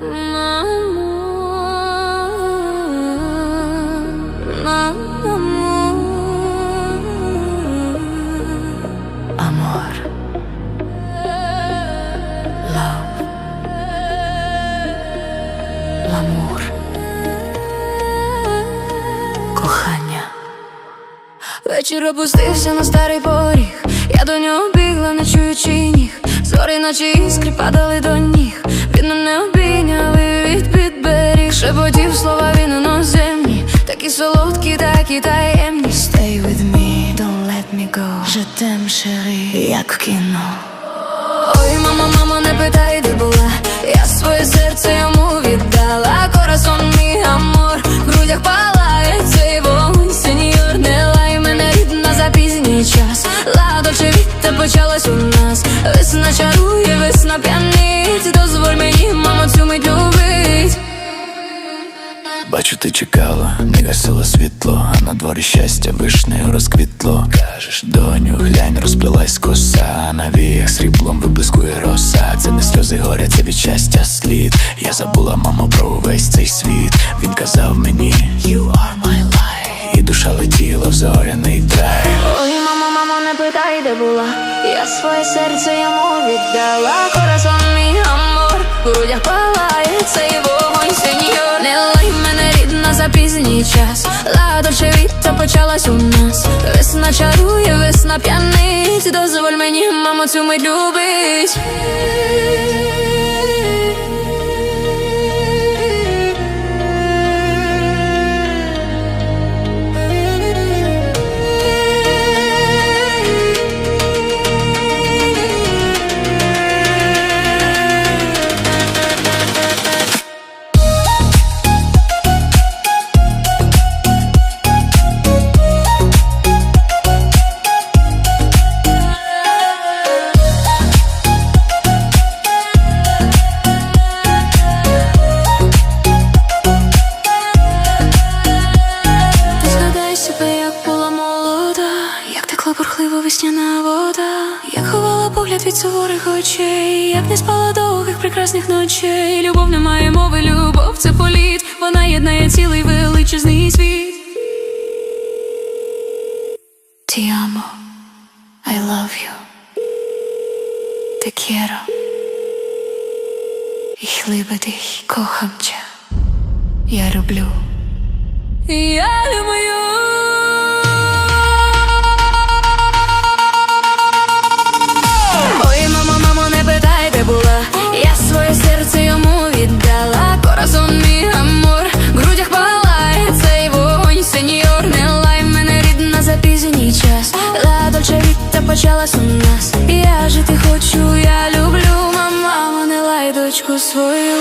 Mm-hmm. Вечір опустився на старий поріг. Я до нього бігла, не чуючи ніг. Зорі наче іскри падали до ніг. Він мене обійняв і від підберіг. Шепотів слова він іноземні. Такі солодкі, такі таємні. Stay with me, don't let me go. Je t'aime, chérie, як в кіно. Весна чарує, весна п'янить. Дозволь мені, мамо, цю мить любить. Бачу, ти чекала, не гасила світло, а на дворі щастя вишнею розквітло. Кажеш, доню, глянь, розплилась коса, на віях сріблом виблискує роса. Це не сльози горя, це від щастя слід. Я забула, мамо, про увесь цей світ. Він казав мені, You are my life І душа летіла в зоряний драйв. Ой, мамо, мамо, не питай, де була. Своє серце йому віддала. Коразон мій амор, в грудях палає цей вогонь, сеньор. Не лай мене рідна за пізній час. Ладоче віта почалась у нас. Весна чарує, весна п'яниць Дозволь мені, мамо, цю мить любить. Бурхливо весняна вода, як ховала погляд від суворих очей, як не спала довгих прекрасних ночей. Любов не має мови, любов це політ, вона єднає цілий величезний світ. Amo, I love you. Te quiero. Ich liebe dich, кохам cię. Я люблю. Я люблю. почалась у нас. Я жити хочу, я люблю, мама, не лай дочку свою.